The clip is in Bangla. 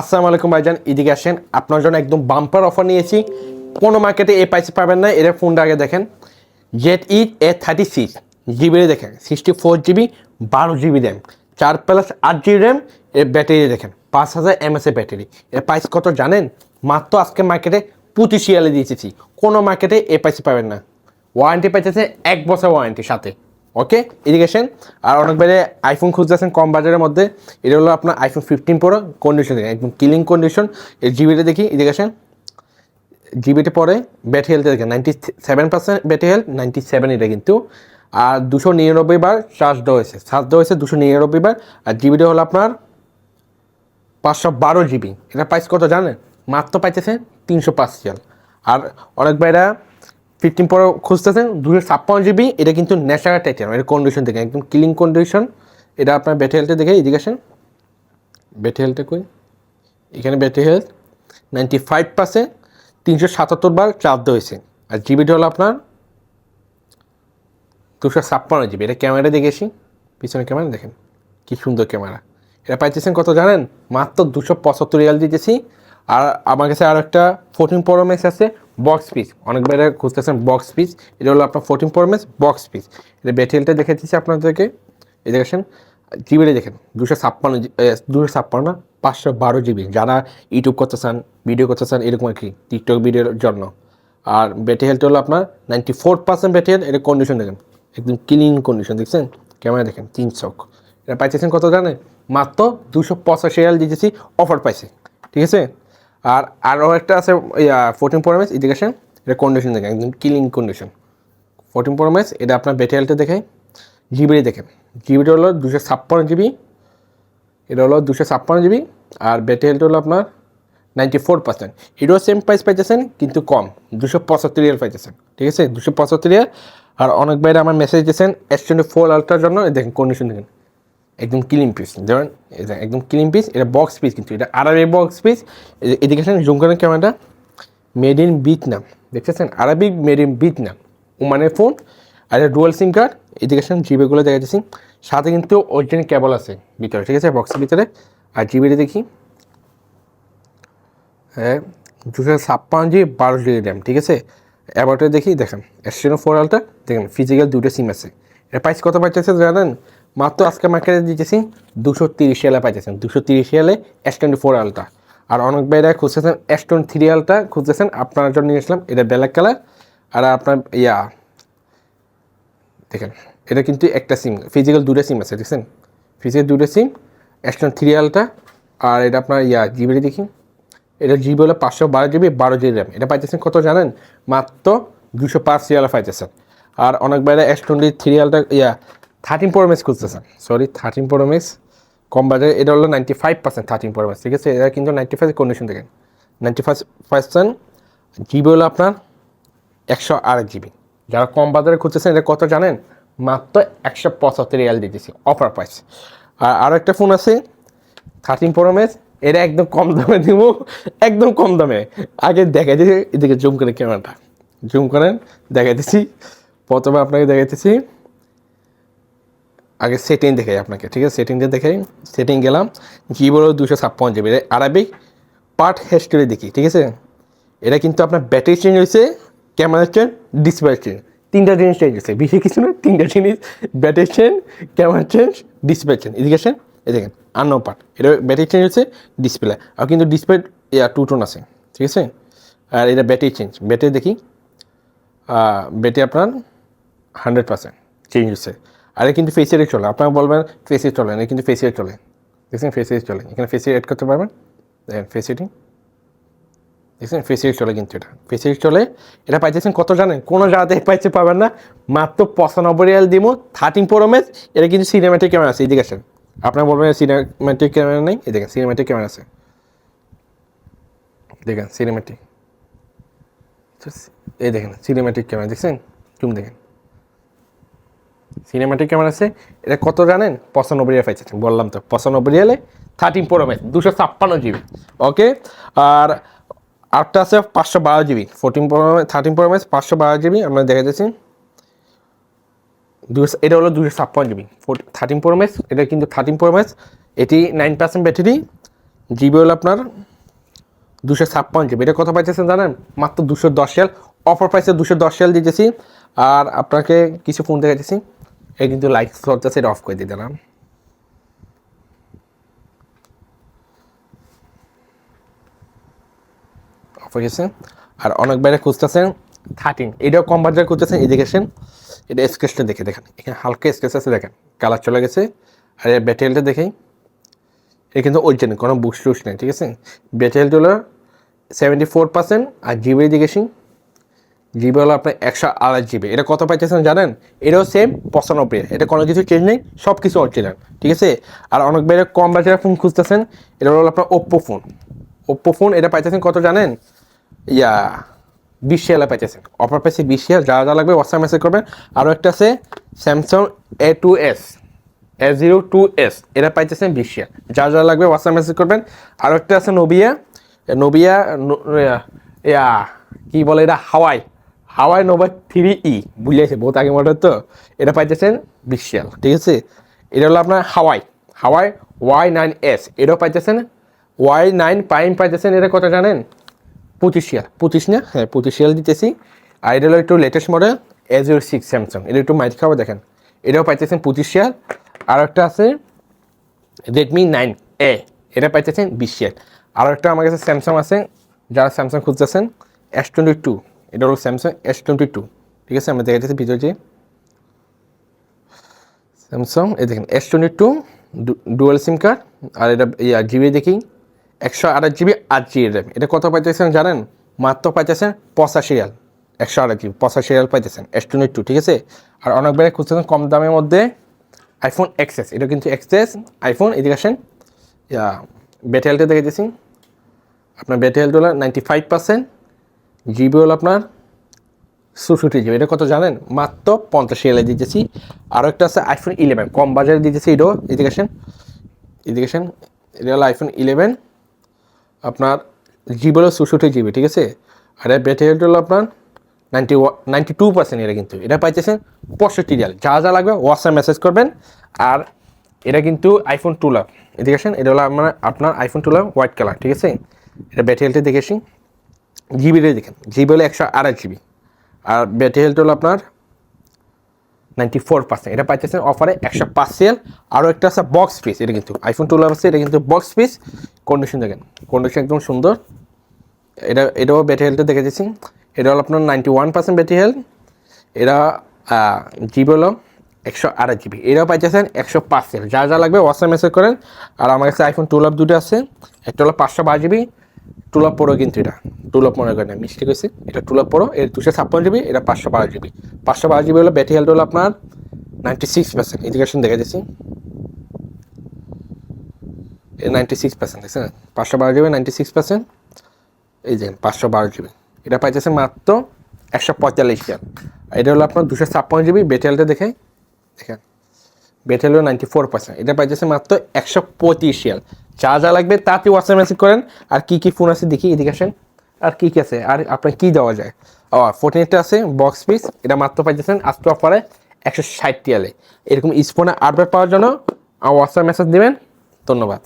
আসসালামু আলাইকুম ভাইজান, এদিকে আসেন। আপনার জন্য একদম বাম্পার অফার নিয়েছি। কোনো মার্কেটে এ পাইসে পাবেন না, এর ফোনটা আগে দেখেন। Z E A thirty six GB দেখেন সিক্সটি ফোর জিবি বারো জিবি র্যাম চার প্লাস আট জিবি র্যাম এর ব্যাটারি দেখেন, পাঁচ হাজার এমএস এর ব্যাটারি এর প্রাইস কত জানেন? মাত্র আজকে মার্কেটে পঁচিশ ইয়ালে দিয়েছি। কোনো মার্কেটে এ পাইসে পাবেন না। ওয়ারেন্টি পাইতেছে এক বছর ওয়ারেন্টি সাথে। ওকে ইরিগেশন আর অনেক বেড়ে আইফোন খুঁজতেছেন কম বাজারের মধ্যে। এটা হলো আপনার আইফোন ফিফটিন প্রো কন্ডিশন একদম কিলিং কন্ডিশন এর জিবিটা দেখি ইরিগেশন জিবিতে পরে ব্যাটারি হেলথ দেখেন ninety seven percent battery health ninety seven এটা কিন্তু। আর দুশো নিরানব্বই বার চার্জ দেওয়া হয়েছে চার্জ দেওয়া হয়েছে দুশো নিরানব্বই বার। আর জিবিটা হলো আপনার পাঁচশো বারো জিবি এটা প্রাইস কত জানেন? মাত্র পাইতেছে তিনশো পাঁচ আর অনেক ভাইরা ফিফটিন পরে খুঁজতেছেন দুশো ছাপ্পান্ন জিবি এটা কিন্তু ন্যাচারাল টাইটেন এটা কন্ডিশন দেখেন, একদম ক্লিন কন্ডিশন এটা আপনার ব্যাটারি হেলথে দেখে, এদিকে আসেন। ব্যাটারি হেলথে কই? এখানে battery health ninety five percent তিনশো সাতাত্তর বার চার্জ হয়েছে। আর জিবিটা হলো আপনার দুশো ছাপ্পান্ন জিবি এটা ক্যামেরা দেখেছি পিছনে ক্যামেরা দেখেন, কি সুন্দর ক্যামেরা এটা পাইতেছেন কত জানেন? মাত্র দুশো পঁচাত্তর রিয়াল দিতেছি। আর আমার কাছে আরও একটা ফোরটিন প্রোমেক্স আছে বক্স পিস অনেক বাইরে খুঁজতেছেন বক্স পিস এটা হলো আপনার ফোরটিন প্রোমেক্স বক্স পিস এটা ব্যাটারিটা দেখে দিচ্ছি আপনাদেরকে। এই দেখেন জিবিটা দেখেন দুশো ছাপ্পান্ন দুশো ছাপ্পান্ন পাঁচশো বারো জিবি যারা ইউটিউব করতে চান ভিডিও করতে চান এরকম আর কি টিকটক ভিডিওর জন্য। আর ব্যাটারি হেলথ হলো আপনার ninety four percent battery health এটা কন্ডিশন দেখেন, একদম ক্লিন কন্ডিশন দেখছেন? ক্যামেরা দেখেন, তিন চক এটা পাইতেছেন কত জানেন মাত্র দুশো পঁচাশি রিয়াল দিতেছি অফার পাইছে। ঠিক আছে? আর আরও একটা আছে ফোরটিন প্রোমেস এডুকেশন এটা কন্ডিশন দেখে, একদম ক্লিন কন্ডিশন ফোরটিন প্রোমেস এটা আপনার ব্যাটারি হেলথে দেখে জিবিটি দেখেন জিবিটা হলো দুশো ছাপ্পান্ন জিবি এটা হলো দুশো ছাপ্পান্ন জিবি আর ব্যাটারি হেলথ হলো আপনার নাইনটি ফোর পার্সেন্ট এটাও সেম প্রাইস পাইতেছেন, কিন্তু কম, দুশো পঁচাত্তর রিয়াল পাইতেছেন, ঠিক আছে? দুশো পঁচাত্তর রিয়াল আর অনেক বাইরে আমার মেসেজ দিয়েছেন এস টোয়েন্টি ফোর আলট্রার জন্য দেখেন কন্ডিশন দেখেন। একদম ক্লিন পিস দেখেন একদম ক্লিন পিস এটা বক্স পিস কিন্তু, এটা আরবি বক্স পিস এদিকে জুম করেন ক্যামেরাটা মেড ইন ভিয়েতনাম দেখতেছেন? আরবিক মেড ইন ভিয়েতনাম ওমানের ফোন আর এটা ডুয়াল সিম কার্ড এডুকেশন জিবিগুলো দেখা যাচ্ছে সাথে কিন্তু অরিজিনাল কেবল আছে ভিতরে, ঠিক আছে? বক্সের ভিতরে। আর জিবিটা দেখি। হ্যাঁ দুশো ছাপ্পান্ন জিবি, বারো জিবি র্যাম ঠিক আছে? অ্যাবাউটে দেখি, দেখেন। এসটিনো ফোর আলটা দেখেন ফিজিক্যাল দুটো সিম আছে। এটা প্রাইস কত পাইতেছে জানেন? মাত্র আজকে মার্কেটে দিতেছি দুশো তিরিশ এলে পাইতেছেন। দুশো তিরিশ এলে এস টোয়েন্টি ফোর আলটা আর অনেক বাইরে খুঁজতেছেন এস টোয়েন্টি থ্রি আলটা খুঁজতেছেন, আপনার জন্য নিয়েছিলাম এটা ব্ল্যাক কালার আর আপনার, ইয়া, দেখেন, এটা কিন্তু একটা সিম ফিজিক্যাল দুটো সিম আছে, দেখছেন? ফিজিক্যাল দুটো সিম এস টোয়েন্টি থ্রি আলটা আর এটা আপনার, ইয়া জিবিটি দেখি। এটা জিবি হলো পাঁচশো বারো জিবি বারো জিবি র্যাম এটা পাইতেছেন কত জানেন? মাত্র দুশো পাঁচ রিয়াল পাইতেছেন। আর অনেক বাইরে S twenty three ultra yeah thirteen Pro Max খুঁজতেছেন সরি থার্টিন প্রো মেক্স কম বাজারে এটা হলো ninety five percent thirteen Pro Max ঠিক আছে? এটা কিন্তু নাইনটি ফাইভ কন্ডিশন দেখেন। নাইনটি ফাইভ পার্সেন্ট জিবি হলো আপনার একশো আট জিবি যারা কম বাজারে খুঁজতেছেন এটা কত জানেন? মাত্র একশো পঁচাত্তর রিয়াল দিতেছি অফার প্রাইস আর আরও একটা ফোন আছে থার্টিন প্রো ম্যাক্স এটা একদম কম দামে দিব একদম কম দামে। আগে দেখা দিচ্ছি এদিকে জুম করে ক্যামেরাটা জুম করেন দেখা দিচ্ছি প্রথমে আপনাকে দেখাইতেছি আগে সেটিং দেখাই আপনাকে, ঠিক আছে? সেটিংটা দেখাই সেটিং গেলাম হলো দুশো ছাপ্পান্ন জিবি আরবিক পার্ট হিস্টোরি দেখি, ঠিক আছে? এটা কিন্তু আপনার ব্যাটারি চেঞ্জ হয়েছে ক্যামেরা চেঞ্জ ডিসপ্লে চেঞ্জ তিনটা জিনিস চেঞ্জ হয়েছে, বেশি কিছু না তিনটা জিনিস। Battery change camera change display change এদিকে আসেন, এই দেখেন আর নো পার্ট এটা ব্যাটারি চেঞ্জ হচ্ছে ডিসপ্লে আর কিন্তু ডিসপ্লে টু টোন আছে ঠিক আছে? আর এটা ব্যাটারি চেঞ্জ ব্যাটারি দেখি ব্যাটারি আপনার হান্ড্রেড পার্সেন্ট চেঞ্জ হচ্ছে আর কিন্তু ফেসিয়ারে চলে আপনারা বলবেন ফেসিয়ার চলে না কিন্তু ফেসিয়ার চলে। দেখছেন ফেসিয়ার চলে। এখানে ফেসিয়ার অ্যাড করতে পারবেন। দেখেন ফেসিয়ারিং দেখছেন ফেসিয়ার চলে কিন্তু এটা। ফেসিয়ার চলে। এটা পাইতেছেন কত জানেন? কোনো জায়গাতে পাইতে পারবেন না। মাত্র পঁচানব্বই রিয়াল দিব থার্টিন প্রো ম্যাচ এটা কিন্তু সিনেমেটিক ক্যামেরা আছে, এদিকে আসেন। আপনার বলবেন সিনেমেটিক ক্যামেরা নেই। এই দেখেন সিনেমেটিক ক্যামেরা আছে। দেখেন সিনেমেটিক এই দেখেন সিনেমেটিক ক্যামেরা দেখছেন? তুমি দেখেন। সিনেমাটিক ক্যামেরা আছে। এটা কত জানেন? পঁচানব্বই রিয়াল পাইছেন বললাম তো, পঁচানব্বই রিয়ালে থার্টিন প্রো ম্যাক্স দুশো ছাপ্পান্ন জিবি ওকে আর আটটা আছে পাঁচশো বারো GB fourteen Pro thirteen Pro Max পাঁচশো বারো জিবি আমরা দেখা যাচ্ছি দুশো এটা হলো দুশো ছাপ্পান্ন জিবি থার্টিন প্রো ম্যাক্স এটা কিন্তু thirteen Pro Max eighty nine percent battery GB হলো আপনার দুশো ছাপ্পান্ন জিবি এটা কত পাইতেছেন জানেন? মাত্র দুশো দশ সেল অফার প্রাইসে দুশো দশ সেল দিতেছি। আর আপনাকে কিছু ফোন দেখাইতেছি। এ কিন্তু লাইক চলতেছে এটা অফ করে দিলাম অফ হয়ে গেছে। আর অনেক বাইরে খুঁজতেছেন থার্টিন এটাও কম বাজার খুঁজতেছেন এই দেখেছেন এটা স্কেচটা দেখে, দেখেন। এখানে হালকা স্কেচ আছে, দেখেন। কালার চলে গেছে। আর এর ব্যাটেরিয়ালটা দেখেই। এটা কিন্তু অরিজিনাল কোনো বুশ টুস নেই, ঠিক আছে? ব্যাটেরিয়ালটা হলো সেভেন্টি ফোর পার্সেন্ট আর জিবি দেখেছি জিবি হলো আপনার একশো আড়াই জিবি এটা কত পাইতেছেন জানেন? এটাও সেম পঁচানব্বই। এটা কোনো কিছু চেঞ্জ নেই সব কিছু অরিজিনাল ঠিক আছে? আর অনেক বাইরে কম বাজারের ফোন খুঁজতেছেন, এটা হলো আপনার ওপ্পো ফোন ওপ্পো ফোন এটা পাইতেছেন কত জানেন? ইয়া, বিশ শেয়ালে পাইতেছেন। অফার পাইছে বিশ শেয়ার যা যা লাগবে হোয়াটসঅ্যাপ মেসেজ করবেন। আরও একটা আছে Samsung A two S A zero two S এটা পাইতেছেন বিশ শেয়ার যা যা লাগবে হোয়াটসঅ্যাপ মেসেজ করবেন। আরও একটা আছে নোবিয়া নোবিয়া ইয়া, কি বলে এটা? হাওয়াই হাওয়াই নোভা থ্রি ই বুঝিয়েছে, বহুত আগে মডেল তো, এটা পাইতেছেন বিশ ঠিক আছে? এটা হলো আপনার Huawei Huawei Y nine S এটাও পাইতেছেন ওয়াই নাইন পাইন পাইতেছেন, এটা কত জানেন? পঁচিশ শিয়াল পঁচিশ না? হ্যাঁ পঁচিশ শিয়াল দিতেছি। আর এটা হলো একটু latest model A zero six Samsung এটা একটু মাইট খাওয়া দেখেন। এটাও পাইতেছেন পঁচিশ আর একটা আছে রেডমি নাইন এ এটা পাইতেছেন বিশ শিয়াল আর একটা আমার কাছে স্যামসাং আছে, যারা স্যামসাং খুঁজতেছেন এস টোয়েন্টি টু এটা হলো স্যামসাং এস টোয়েন্টি টু ঠিক আছে? আমরা দেখাইতেছি ভিডিও যে স্যামসাং এই দেখেন S twenty two dual SIM card আর এটা ইয়া জিবি দেখি একশো আঠাশ জিবি আট জিবি র্যাম এটা কত পাইতেছেন জানেন? মাত্র পাইতেছেন পঁচাশি রিয়াল। একশো আঠাশ জিবি পঁচাশি রিয়াল পাইতেছেন এস টোয়েন্টি টু ঠিক আছে? আর অনেক বেড়ে খুঁজতেছেন কম দামের মধ্যে আইফোন এক্সএস এটা কিন্তু এক্সএস আইফোন এদিকে আসেন। ইয়া ব্যাটারিয়ালটা দেখে দিয়েছি। আপনার ব্যাটারিয়ালটা হলো নাইনটি ফাইভ পার্সেন্ট জিবি হলো আপনার চৌষট্টি জিবি এটা কত জানেন? মাত্র পঞ্চাশ রিয়ালে দিতেছি। আরও একটা আছে আইফোন ইলেভেন কম বাজারে দিতেছি এটাও। এদিকে আসেন। এটা হলো আইফোন ইলেভেন আপনার জিবি হলো চৌষট্টি জিবি ঠিক আছে? আর এর ব্যাটারিটা হলো আপনার নাইনটি নাইনটি টু পার্সেন্ট এটা কিন্তু। এটা পাইতেছেন পঁয়ষট্টি রিয়াল। যা যা লাগবে হোয়াটসঅ্যাপ মেসেজ করবেন। আর এটা কিন্তু আইফোন টুলাভ এদিকে আসেন। এটা হলো আপনার আইফোন টুলাভ হোয়াইট কালার ঠিক আছে? এটা ব্যাটারিটা দেখে আসি। জিবিটা দেখেন। জিবি হলো একশো আড়াই জিবি। আর ব্যাটারি হেলথ হলো আপনার নাইনটি ফোর পার্সেন্ট এটা পাইতেছেন অফারে একশো পাঁচ সেল। আরও একটা আছে বক্স পিস এটা কিন্তু আইফোন টুয়েলভ আছে, এটা কিন্তু বক্স পিস কন্ডিশন দেখেন। কন্ডিশন একদম সুন্দর। এটা, এটাও ব্যাটারি হেলথে দেখে দিচ্ছি। এটা হলো আপনার ninety one percent battery health. এটা জিবি হলো একশো আড়াই জিবি। এটাও পাইতেছেন একশো পাঁচ সেল। যা যা লাগবে হোয়াটসঅ্যাপ মেসেজ করেন। আর আমার কাছে আইফোন টুয়েলভ দুটো আছে। একটা হলো পাঁচশো বারো জিবি। টুলাপ পড়ো কিন্তু এটা। টুলাপ মনে করেন মিস্টেক হয়েছে এটা টুলাপ পড়ো এর দুশো ছাপ্পান্ন জিবি এটা পাঁচশো বারো জিবি পাঁচশো বারো জিবি হলো ব্যাটারি হেলথ হলো আপনার নাইনটি সিক্স পার্সেন্ট এডুকেশন দেখা যাচ্ছে নাইনটি সিক্স পার্সেন্ট দেখছেন? পাঁচশো বারো জিবি নাইনটি সিক্স পার্সেন্ট এই যে পাঁচশো বারো জিবি এটা পাইতেছে মাত্র একশো পঁয়তাল্লিশ রিয়াল। এটা হলো আপনার দুশো ছাপ্পান্ন জিবি ব্যাটারিটা দেখে দেখেন। ব্যাটারি হলো নাইনটি ফোর পার্সেন্ট এটা পাইতেছে মাত্র একশো পঁয়ত্রিশ রিয়াল। যা যা লাগবে তাতে হোয়াটসঅ্যাপ মেসেজ করেন। আর কি কি ফোন আছে দেখি, এদিকে আসেন। আর কি কি আছে, আর আপনার কি দেওয়া যায়। ও ফোর্টিনটা আছে বক্স পিস এটা মাত্র পাইতেছেন আজকে অফারে একশো ষাট আলে এরকম স্পোনে আপডেট পাওয়ার জন্য হোয়াটসঅ্যাপ মেসেজ দেবেন। ধন্যবাদ।